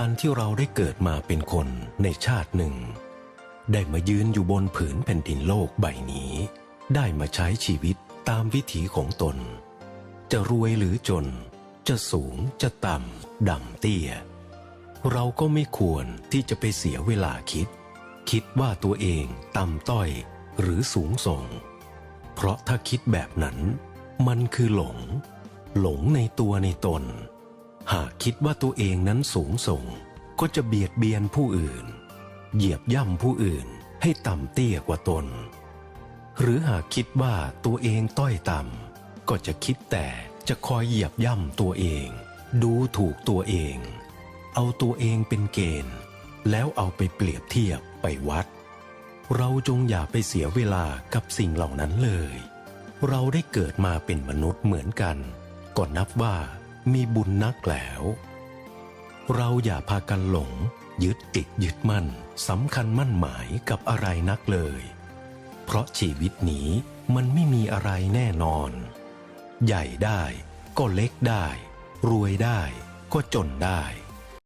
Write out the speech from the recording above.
การที่เราได้เกิดมาเป็นคนในชาติหนึ่ง ได้มายืนอยู่บนผืนแผ่นดินโลกใบนี้ ได้มาใช้ชีวิตตามวิถีของตน จะรวยหรือจน จะสูงจะต่ำดำเตี้ย เราก็ไม่ควรที่จะไปเสียเวลาคิด คิดว่าตัวเองต่ำต้อยหรือสูงส่ง เพราะถ้าคิดแบบนั้น มันคือหลง หลงในตัวในตน หากคิดว่าตัวเองนั้นสูงส่ง ก็จะเบียดเบียนผู้อื่น เหยียบย่ำผู้อื่นให้ต่ำเตี้ยกว่าตน หรือหากคิดว่าตัวเองต้อยต่ำก็จะคิดแต่จะคอยเหยียบย่ำตัวเอง ดูถูกตัวเอง เอาตัวเองเป็นเกณฑ์ แล้วเอาไปเปรียบเทียบไปวัด เราจงอย่าไปเสียเวลากับสิ่งเหล่านั้นเลย เราได้เกิดมาเป็นมนุษย์เหมือนกัน ก็นับว่า มีบุญนักแล้ว เราอย่าพากันหลง ยึดติดยึดมั่นสำคัญมั่นหมายกับอะไรนักเลย เพราะชีวิตนี้มันไม่มีอะไรแน่นอน ใหญ่ได้ก็เล็กได้ รวยได้ก็จนได้